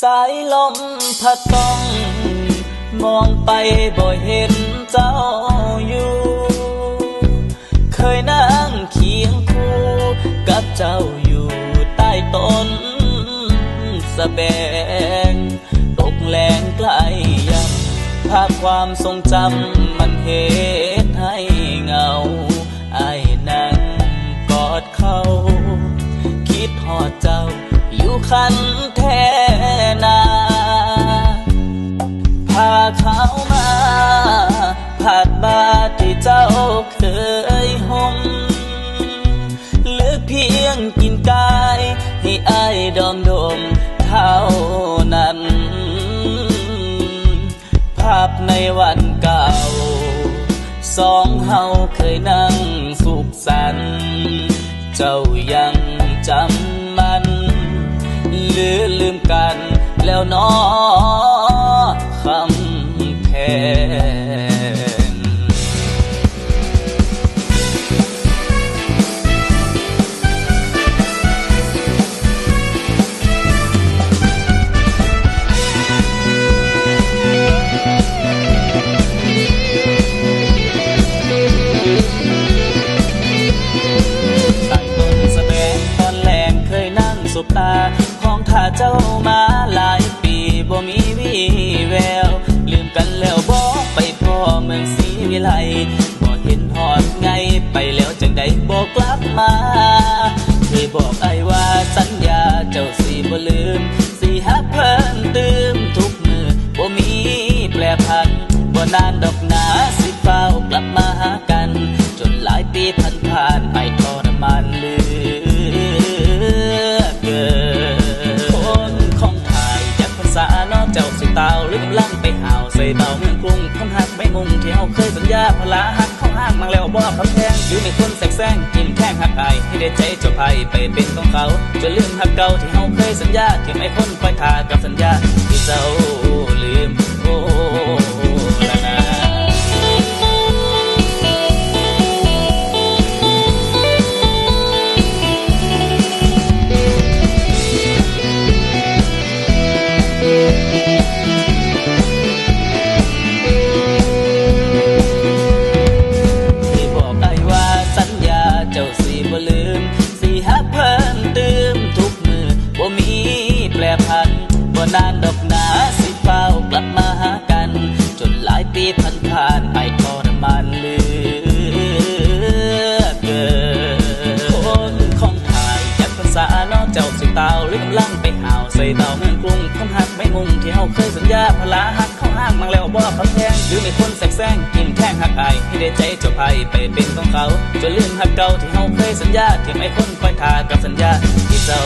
สายลมพัดต้อง มองไปบ่เห็นเจ้าอยู่ เคยนั่งเคียงคู่กับเจ้าอยู่ใต้ต้นสะแบง ตกแรงใกล้ยังภาพความทรงจำมันเหตุให้เงา ไอ้นั่งกอดเขา คิดหอดเจ้าอยู่คันแท เฮาเคยนั่งสุขสันเจ้ายังจำมัน หรือลืมกันแล้วนอคำแพง สบตาของท่าเจ้ามาหลายปีบ่มีวี่แวว ลืมกันแล้วบ่ไปพ่อเมืองศรีวิไลบ่เห็นหอดไงไปแล้วจังใดบ่กลับมาเคยบอกไอ้ว่าสัญญาเจ้าสิบ่ลืมสิฮักเพิ่นตื่มทุกมือบ่มีแปรผันบ่นานดอกหนาสิเฝ้ากลับมาหากัน จนหลายปีผ่านผ่านไปทรมานเลื เจ้าสิตาหรือกำลังไปหาวใส่เบาเมืองกรุงคนหักไม่มุงเที่เฮาเคยสัญญาพลาหักเข้าห้างมังแล้วบ่คำแพงหรือมีคนแสกแซงกินแข้งหักอายให้ได้ใจเจ้าไพไปเป็นของเขาจะลืมหักเก่าที่เฮาเคยสัญญาที่ไม่พ้นคอยทากับสัญญาที่เจ้า แปรผันบ่นานดอกนาสิเฝ้ากลับมาหากัน จนหลายปีผ่านผ่านไปทรมานเลือเกินคนของไทยจากภาษาเนอกเจ้าสิตาหรือกำลังไปหาวใส่เตาเมืองกรุงคนหักไม่มุงที่เฮาเคยสัญญาพลาหักเข้าห้างมังแล้วบ่คำแพงหรือไมีคนแสกแซงกินแข้งหักไอให้ได้ใจเจ้าไพไปเป็นของเขาจนลืมหักเก่าที่เฮาเคยสัญญาที่ไม่พ้นคอยทากับสัญญาที่เจ้า